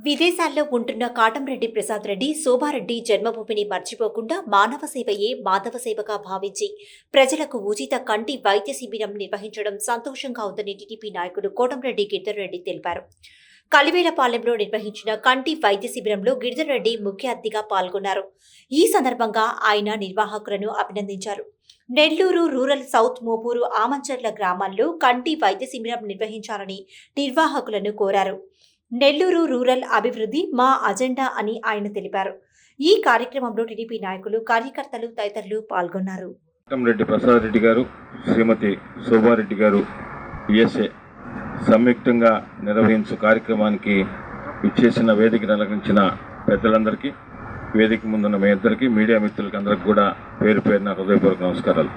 విదేశాల్లో ఉంటున్న కాటంరెడ్డి ప్రసాద్ రెడ్డి శోభారెడ్డి జన్మభూమిని మర్చిపోకుండా మానవ సేవయే మాధవ సేవగా భావించి ప్రజలకు ఉచిత కంటి వైద్య శిబిరం నిర్వహించడం సంతోషంగా ఉందని టీడీపీ నాయకుడు కోటంరెడ్డి గిద్దరెడ్డి రెడ్డి తెలిపారు. కలివేలపాలెంలో నిర్వహించిన కంటి వైద్య శిబిరంలో గిరిధర్ రెడ్డి ముఖ్య అతిథిగా పాల్గొన్నారు. ఈ సందర్భంగా ఆయన నిర్వాహకులను అభినందించారు. నెల్లూరు రూరల్ సౌత్ మోపూరు ఆమంచర్ల గ్రామాల్లో కంటి వైద్య శిబిరం నిర్వహించాలని నిర్వాహకులను కోరారు. నెల్లూరు రూరల్ అభివృద్ధి మా అజెండా అని ఆయన తెలిపారు. ఈ కార్యక్రమంలో టీడీపీ నాయకులు కార్యకర్తలు తదితరులు పాల్గొన్నారు. రెడ్డి ప్రసాద్ రెడ్డి గారు శ్రీమతి శోభారెడ్డి గారు పిఎస్ఏ సంయుక్తంగా నిర్వహించు కార్యక్రమానికి ఇచ్చేసిన వేదిక నిర్వహించిన పెద్దలందరికీ వేదిక ముందున్న మీ ఇద్దరికి మీడియా మిత్రులకి అందరికి కూడా పేరు పేరున హృదయపూర్వక నమస్కారాలు.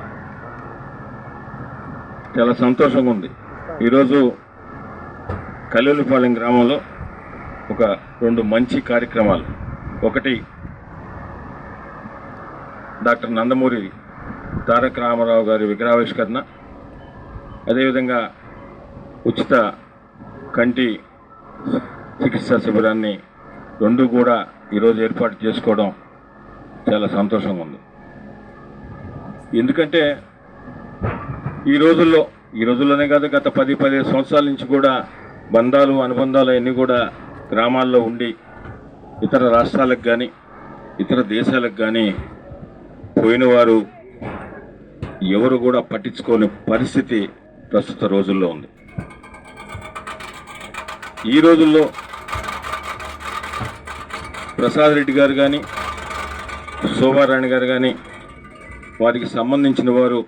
చాలా సంతోషంగా ఉంది. ఈరోజు కల్లూరిపాలెం గ్రామంలో ఒక రెండు మంచి కార్యక్రమాలు. ఒకటి డాక్టర్ నందమూరి తారక రామారావు గారి విగ్రహావిష్కరణ. అదేవిధంగా ఉచిత కంటి చికిత్సా శిబిరాన్ని రెండు కూడా ఈరోజు ఏర్పాటు చేసుకోవడం చాలా సంతోషంగా ఉంది. ఎందుకంటే ఈ రోజుల్లో ఈ రోజుల్లోనే కాదు గత పది పదిహేను సంవత్సరాల నుంచి కూడా బంధాలు అనుబంధాలు అన్నీ కూడా గ్రామాల్లో ఉండి ఇతర రాష్ట్రాలకు కానీ ఇతర దేశాలకు కానీ పోయినవారు ఎవరు కూడా పట్టించుకోని పరిస్థితి ప్రస్తుత రోజుల్లో ఉంది. ఈ రోజుల్లో ప్రసాద్ రెడ్డి గారు కానీ శోభారాణి గారు కానీ వారికి సంబంధించిన వారు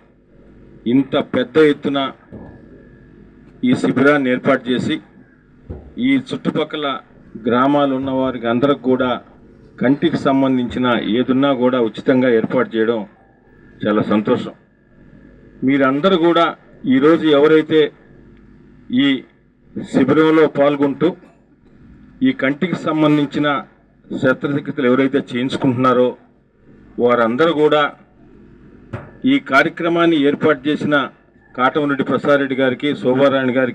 ఇంత పెద్ద ఎత్తున ఈ శిబిరాన్ని ఏర్పాటు చేసి ఈ చుట్టుపక్కల గ్రామాలు ఉన్న వారికి అందరికి కూడా కంటికి సంబంధించిన ఏదున్నా కూడా ఉచితంగా ఏర్పాటు చేయడం చాలా సంతోషం. మీరందరూ కూడా ఈరోజు ఎవరైతే ఈ శిబిరంలో పాల్గొంటూ ఈ కంటికి సంబంధించిన శస్త్రచికిత్సలు ఎవరైతే చేయించుకుంటున్నారో వారందరూ కూడా ఈ కార్యక్రమాన్ని ఏర్పాటు చేసిన కాటమరెడ్డి ప్రసాద్ రెడ్డి గారికి శోభారాణి గారికి